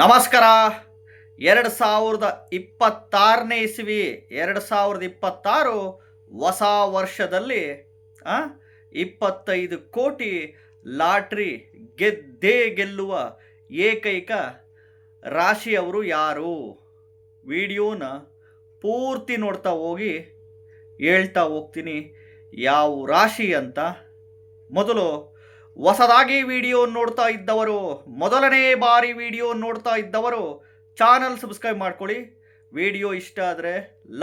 ನಮಸ್ಕಾರ. ಎರಡು ಸಾವಿರದ ಇಪ್ಪತ್ತಾರನೇ ಇಸ್ವಿ, ಎರಡು ಸಾವಿರದ ಇಪ್ಪತ್ತಾರು ಹೊಸ ವರ್ಷದಲ್ಲಿ ಇಪ್ಪತ್ತೈದು ಕೋಟಿ ಲಾಟ್ರಿ ಗೆದ್ದೇ ಗೆಲ್ಲುವ ಏಕೈಕ ರಾಶಿಯವರು ಯಾರು? ವಿಡಿಯೋನ ಪೂರ್ತಿ ನೋಡ್ತಾ ಹೋಗಿ, ಹೇಳ್ತಾ ಹೋಗ್ತೀನಿ. ಯಾವ ರಾಶಿ ಅಂತ? ಮೊದಲು ಹೊಸದಾಗಿ ವಿಡಿಯೋ ನೋಡ್ತಾ ಇದ್ದವರು, ಮೊದಲನೇ ಬಾರಿ ವಿಡಿಯೋ ನೋಡ್ತಾ ಇದ್ದವರು, ಚಾನಲ್ ಸಬ್ಸ್ಕ್ರೈಬ್ ಮಾಡ್ಕೊಳ್ಳಿ. ವಿಡಿಯೋ ಇಷ್ಟ ಆದರೆ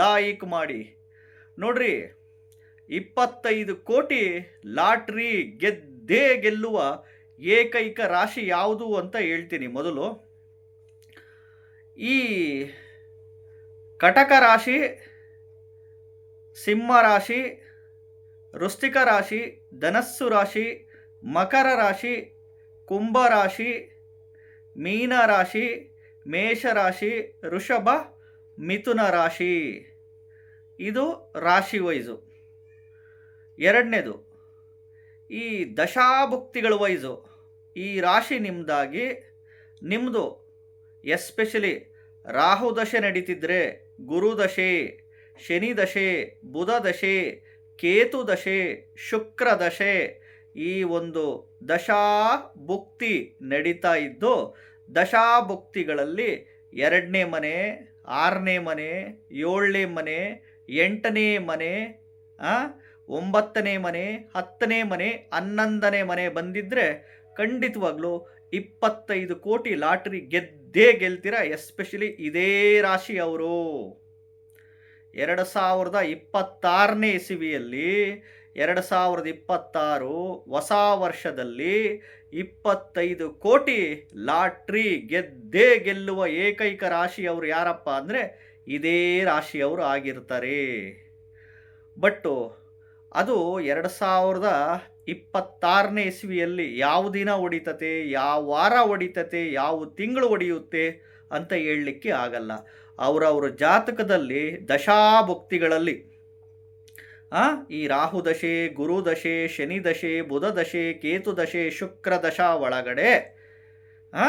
ಲೈಕ್ ಮಾಡಿ. ನೋಡ್ರಿ, ಇಪ್ಪತ್ತೈದು ಕೋಟಿ ಲಾಟ್ರಿ ಗೆದ್ದೇ ಗೆಲ್ಲುವ ಏಕೈಕ ರಾಶಿ ಯಾವುದು ಅಂತ ಹೇಳ್ತೀನಿ ಮೊದಲು. ಈ ಕಟಕ ರಾಶಿ, ಸಿಂಹ ರಾಶಿ, ವೃಶ್ಚಿಕ ರಾಶಿ, ಧನಸ್ಸು ರಾಶಿ ಮಕರ ರಾಶಿ, ಕುಂಭ ರಾಶಿ, ಮೀನ ರಾಶಿ, ಮೇಷ ರಾಶಿ ಋಷಭ ಮಿಥುನ ರಾಶಿ. ಇದು ರಾಶಿ ವೈಸು. ಎರಡನೇದು, ಈ ದಶಾಭುಕ್ತಿಗಳ ವೈಸು. ಈ ರಾಶಿ ನಿಮ್ಮದಾಗಿ ನಿಮ್ಮದು ಎಸ್ಪೆಷಲಿ ರಾಹು ದಶೆ ನಡೀತಿದ್ರೆ ಗುರುದಶೆ ಶನಿ ದಶೆ, ಬುಧ ದಶೆ, ಕೇತು ದಶೆ, ಶುಕ್ರ ದಶೆ ಈ ಒಂದು ದಶಾಭುಕ್ತಿ ನಡೀತಾ ಇದ್ದು, ದಶಾಭುಕ್ತಿಗಳಲ್ಲಿ ಎರಡನೇ ಮನೆ, ಆರನೇ ಮನೆ, ಏಳನೇ ಮನೆ, ಎಂಟನೇ ಮನೆ ಒಂಬತ್ತನೇ ಮನೆ, ಹತ್ತನೇ ಮನೆ, ಹನ್ನೊಂದನೇ ಮನೆ ಬಂದಿದ್ದರೆ ಖಂಡಿತವಾಗ್ಲೂ ಇಪ್ಪತ್ತೈದು ಕೋಟಿ ಲಾಟ್ರಿ ಗೆದ್ದೇ ಗೆಲ್ತೀರ, ಎಸ್ಪೆಷಲಿ ಇದೇ ರಾಶಿಯವರು. ಎರಡು ಸಾವಿರದ ಇಪ್ಪತ್ತಾರನೇ ಇಸವಿಯಲ್ಲಿ ಎರಡು ಸಾವಿರದ ಇಪ್ಪತ್ತಾರು ಹೊಸ ವರ್ಷದಲ್ಲಿ ಇಪ್ಪತ್ತೈದು ಕೋಟಿ ಲಾಟ್ರಿ ಗೆದ್ದೇ ಗೆಲ್ಲುವ ಏಕೈಕ ರಾಶಿಯವರು ಯಾರಪ್ಪ ಅಂದರೆ ಇದೇ ರಾಶಿಯವರು ಆಗಿರ್ತಾರೆ. ಬಟ್ಟು ಅದು ಎರಡು ಸಾವಿರದ ಇಪ್ಪತ್ತಾರನೇ ಇಸ್ವಿಯಲ್ಲಿ ಯಾವ ದಿನ ಹೊಡಿತತೆ, ಯಾವ ವಾರ ಹೊಡಿತತೆ, ಯಾವ ತಿಂಗಳು ಹೊಡೆಯುತ್ತೆ ಅಂತ ಹೇಳಲಿಕ್ಕೆ ಆಗಲ್ಲ. ಅವರವರ ಜಾತಕದಲ್ಲಿ ದಶಾಭುಕ್ತಿಗಳಲ್ಲಿ ಆ, ಈ ರಾಹು ದಶೆ ಗುರು ದಶೆ ಶನಿ ದಶೆ ಬುಧ ದಶೆ ಕೇತು ದಶೆ ಶುಕ್ರ ದಶ ಒಳಗಡೆ ಆ,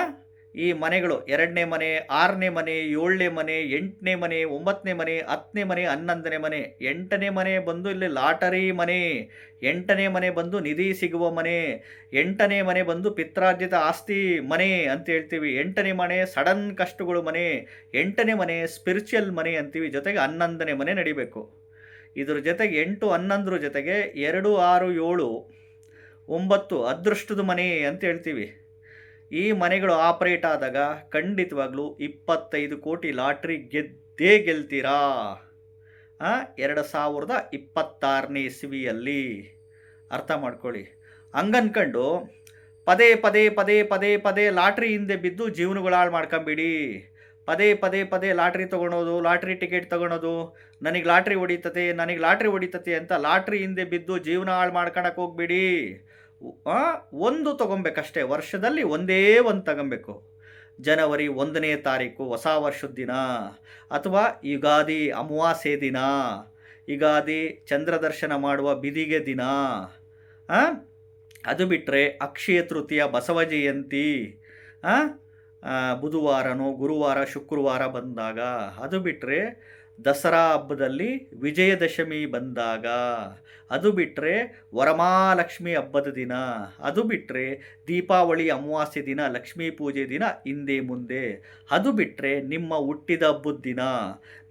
ಈ ಮನೆಗಳು ಎರಡನೇ ಮನೆ ಆರನೇ ಮನೆ ಏಳನೇ ಮನೆ ಎಂಟನೇ ಮನೆ ಒಂಬತ್ತನೇ ಮನೆ ಹತ್ತನೇ ಮನೆ ಹನ್ನೊಂದನೇ ಮನೆ ಎಂಟನೇ ಮನೆ ಬಂದು ಇಲ್ಲಿ ಲಾಟರಿ ಮನೆ ಎಂಟನೇ ಮನೆ ಬಂದು ನಿಧಿ ಸಿಗುವ ಮನೆ ಎಂಟನೇ ಮನೆ ಬಂದು ಪಿತ್ರಾರ್ಜಿತ ಆಸ್ತಿ ಮನೆ ಅಂತ ಹೇಳ್ತೀವಿ ಎಂಟನೇ ಮನೆ ಸಡನ್ ಕಷ್ಟಗಳು ಮನೆ ಎಂಟನೇ ಮನೆ ಸ್ಪಿರಿಚುವಲ್ ಮನೆ ಅಂತೀವಿ ಜೊತೆಗೆ ಹನ್ನೊಂದನೇ ಮನೆ ನಡಿಬೇಕು. ಇದ್ರ ಜೊತೆಗೆ ಎಂಟು ಹನ್ನೊಂದರ ಜೊತೆಗೆ ಎರಡು ಆರು ಏಳು ಒಂಬತ್ತು ಅದೃಷ್ಟದ ಮನೆ ಅಂತ ಹೇಳ್ತೀವಿ. ಈ ಮನೆಗಳು ಆಪರೇಟ್ ಆದಾಗ ಖಂಡಿತವಾಗ್ಲೂ ಇಪ್ಪತ್ತೈದು ಕೋಟಿ ಲಾಟ್ರಿ ಗೆದ್ದೇ ಗೆಲ್ತೀರಾ? ಎರಡು ಸಾವಿರದ ಇಪ್ಪತ್ತಾರನೇ ಇಸ್ವಿಯಲ್ಲಿ ಅರ್ಥ ಮಾಡ್ಕೊಳ್ಳಿ. ಹಂಗನ್ಕಂಡು ಪದೇ ಪದೇ ಪದೇ ಪದೇ ಪದೇ ಲಾಟ್ರಿ ಹಿಂದೆ ಬಿದ್ದು ಜೀವನಗಳು ಹಾಳು ಮಾಡ್ಕೊಂಬಿಡಿ. ಪದೇ ಪದೇ ಪದೇ ಲಾಟ್ರಿ ತೊಗೊಳೋದು, ಲಾಟ್ರಿ ಟಿಕೆಟ್ ತೊಗೊಳೋದು, ನನಗೆ ಲಾಟ್ರಿ ಹೊಡಿತತೆ, ನನಗೆ ಲಾಟ್ರಿ ಹೊಡಿತತೆ ಅಂತ ಲಾಟ್ರಿ ಹಿಂದೆ ಬಿದ್ದು ಜೀವನ ಹಾಳು ಮಾಡ್ಕೊಳಕ್ಕೆ ಹೋಗ್ಬಿಡಿ. ಒಂದು ತೊಗೊಬೇಕಷ್ಟೇ, ವರ್ಷದಲ್ಲಿ ಒಂದೇ ಒಂದು ತಗೊಬೇಕು. ಜನವರಿ ಒಂದನೇ ತಾರೀಕು ಹೊಸ ವರ್ಷದ ದಿನ ಅಥವಾ ಯುಗಾದಿ ಅಮಾವಾಸ್ಯೆ ದಿನ, ಯುಗಾದಿ ಚಂದ್ರ ದರ್ಶನ ಮಾಡುವ ಬಿದಿಗೆ ದಿನ ಅದು ಬಿಟ್ಟರೆ ಅಕ್ಷಯ ತೃತೀಯ ಬಸವ ಜಯಂತಿ ಬುಧವಾರನೋ ಗುರುವಾರ ಶುಕ್ರವಾರ ಬಂದಾಗ ಅದು ಬಿಟ್ಟರೆ ದಸರಾ ಹಬ್ಬದಲ್ಲಿ ವಿಜಯದಶಮಿ ಬಂದಾಗ, ಅದು ಬಿಟ್ಟರೆ ವರಮಹಾಲಕ್ಷ್ಮಿ ಹಬ್ಬದ ದಿನ. ಅದು ಬಿಟ್ಟರೆ ದೀಪಾವಳಿ ಅಮಾವಾಸ್ಯೆ ದಿನ, ಲಕ್ಷ್ಮೀ ಪೂಜೆ ದಿನ ಹಿಂದೆ ಮುಂದೆ. ಅದು ಬಿಟ್ಟರೆ ನಿಮ್ಮ ಹುಟ್ಟಿದ ಹಬ್ಬದ ದಿನ.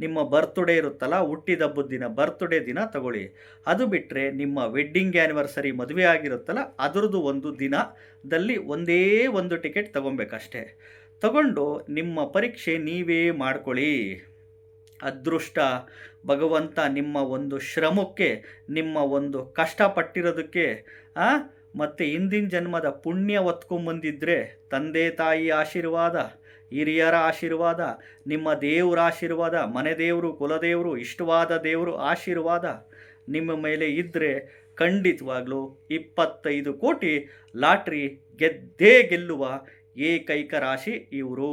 ನಿಮ್ಮ ಬರ್ತ್ಡೇ ಇರುತ್ತಲ್ಲ, ಹುಟ್ಟಿದ ಹಬ್ಬದ ದಿನ ಬರ್ತ್ಡೇ ದಿನ ತಗೊಳ್ಳಿ. ಅದು ಬಿಟ್ಟರೆ ನಿಮ್ಮ ವೆಡ್ಡಿಂಗ್ ಆ್ಯನಿವರ್ಸರಿ ಮದುವೆ ಆಗಿರುತ್ತಲ್ಲ, ಅದರದ್ದು ಒಂದು ದಿನದಲ್ಲಿ ಒಂದೇ ಒಂದು ಟಿಕೆಟ್ ತಗೊಬೇಕಷ್ಟೇ ತಗೊಂಡು ನಿಮ್ಮ ಪರೀಕ್ಷೆ ನೀವೇ ಮಾಡ್ಕೊಳ್ಳಿ. ಅದೃಷ್ಟ. ಭಗವಂತ ನಿಮ್ಮ ಒಂದು ಶ್ರಮಕ್ಕೆ, ನಿಮ್ಮ ಒಂದು ಕಷ್ಟಪಟ್ಟಿರೋದಕ್ಕೆ ಮತ್ತು ಹಿಂದಿನ ಜನ್ಮದ ಪುಣ್ಯ ಹೊತ್ಕೊಂಬಂದಿದ್ರೆ ತಂದೆ ತಾಯಿ ಆಶೀರ್ವಾದ, ಹಿರಿಯರ ಆಶೀರ್ವಾದ, ನಿಮ್ಮ ದೇವರ ಆಶೀರ್ವಾದ, ಮನೆ ದೇವರು ಕುಲದೇವರು ಇಷ್ಟವಾದ ದೇವರು ಆಶೀರ್ವಾದ ನಿಮ್ಮ ಮೇಲೆ ಇದ್ದರೆ ಖಂಡಿತವಾಗ್ಲೂ ಇಪ್ಪತ್ತೈದು ಕೋಟಿ ಲಾಟ್ರಿ ಗೆದ್ದೇ ಗೆಲ್ಲುವ ಏಕೈಕ ರಾಶಿ ಇವರು.